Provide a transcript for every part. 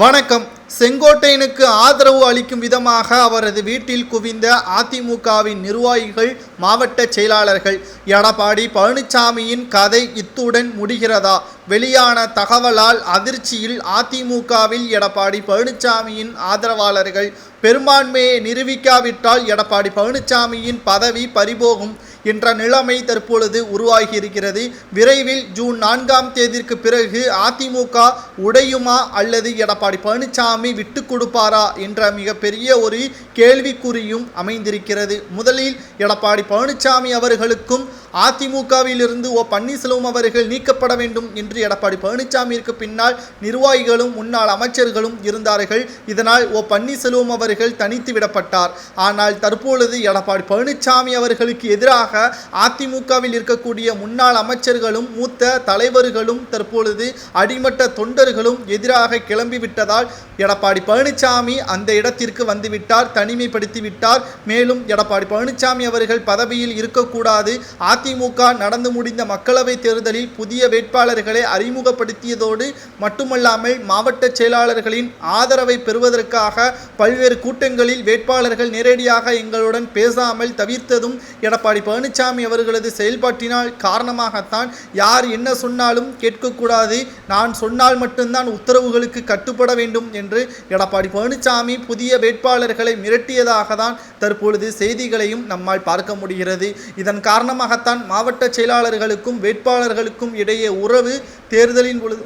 வணக்கம். செங்கோட்டையனுக்கு ஆதரவு அளிக்கும் விதமாக அவரது வீட்டில் குவிந்த அதிமுகவின் நிர்வாகிகள் மாவட்ட செயலாளர்கள். எடப்பாடி பழனிசாமியின் கதை இத்துடன் முடிகிறதா? வெளியான தகவலால் அதிர்ச்சியில் அதிமுகவில் எடப்பாடி பழனிசாமியின் ஆதரவாளர்கள். பெரும்பான்மையை நிரூபிக்காவிட்டால் எடப்பாடி பழனிசாமியின் பதவி பறிபோகும் என்ற நிலைமை தற்பொழுது உருவாகி இருக்கிறது விரைவில் ஜூன் நான்காம் தேதிக்கு பிறகு அதிமுக உடையுமா அல்லது எடப்பாடி பழனிசாமி விட்டு கொடுப்பாரா என்ற மிகப்பெரிய ஒரு கேள்விக்குறியும் அமைந்திருக்கிறது. முதலில் எடப்பாடி பழனிசாமி அவர்களுக்கும் அதிமுகவிலிருந்து ஓ பன்னீர்செல்வம் அவர்கள் நீக்கப்பட வேண்டும் என்று எடப்பாடி பழனிசாமிற்கு பின்னால் நிர்வாகிகளும் முன்னாள் அமைச்சர்களும் இருந்தார்கள். இதனால் ஓ பன்னீர்செல்வம் அவர்கள் தனித்து விடப்பட்டார். ஆனால் தற்பொழுது எடப்பாடி பழனிசாமி அவர்களுக்கு எதிராக அதிமுகவில் இருக்கக்கூடிய முன்னாள் அமைச்சர்களும் மூத்த தலைவர்களும் தற்பொழுது அடிமட்ட தொண்டர்களும் எதிராக கிளம்பிவிட்டதால் எடப்பாடி பழனிசாமி அந்த இடத்திற்கு வந்துவிட்டார் தனிமைப்படுத்தி விட்டார் மேலும் எடப்பாடி பழனிசாமி அவர்கள் பதவியில் இருக்கக்கூடாது. அதிமுக நடந்து முடிந்த மக்களவைத் தேர்தலில் புதிய வேட்பாளர்களை அறிமுகப்படுத்தியதோடு மட்டுமல்லாமல் மாவட்ட செயலாளர்களின் ஆதரவை பெறுவதற்காக பல்வேறு கூட்டங்களில் வேட்பாளர்கள் நேரடியாக எங்களுடன் பேசாமல் தவிர்த்ததும் எடப்பாடி பழனிசாமி அவர்களது செயல்பாட்டினால் காரணமாகத்தான் யார் என்ன சொன்னாலும் கேட்கக்கூடாது. நான் சொன்னால் மட்டும்தான் உத்தரவுகளுக்கு கட்டுப்பட வேண்டும் என்று எடப்பாடி பழனிசாமி புதிய வேட்பாளர்களை மிரட்டியதாக தான் தற்பொழுது செய்திகளையும் நம்மால் பார்க்க முடிகிறது. இதன் காரணமாகத்தான் மாவட்ட செயலாளர்களுக்கும் வேட்பாளர்களுக்கும் இடையே உறவு தேர்தலின் பொழுது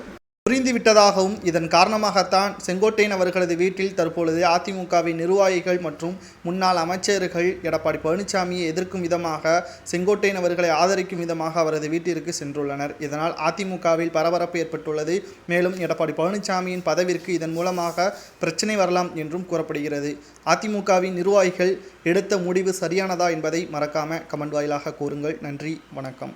புரிந்துவிட்டதாகவும் இதன் காரணமாகத்தான் செங்கோட்டையன் அவர்களது வீட்டில் தற்பொழுது அதிமுகவின் நிர்வாகிகள் மற்றும் முன்னாள் அமைச்சர்கள் எடப்பாடி பழனிசாமியை எதிர்க்கும் விதமாக செங்கோட்டையன் அவர்களை ஆதரிக்கும் விதமாக அவரது வீட்டிற்கு சென்றுள்ளனர். இதனால் அதிமுகவில் பரபரப்பு ஏற்பட்டுள்ளது. மேலும் எடப்பாடி பழனிசாமியின் பதவிற்கு இதன் மூலமாக பிரச்சனை வரலாம் என்றும் கூறப்படுகிறது. அதிமுகவின் நிர்வாகிகள் எடுத்த முடிவு சரியானதா என்பதை மறக்காம கமெண்ட் வாயிலாக கூறுங்கள். நன்றி வணக்கம்.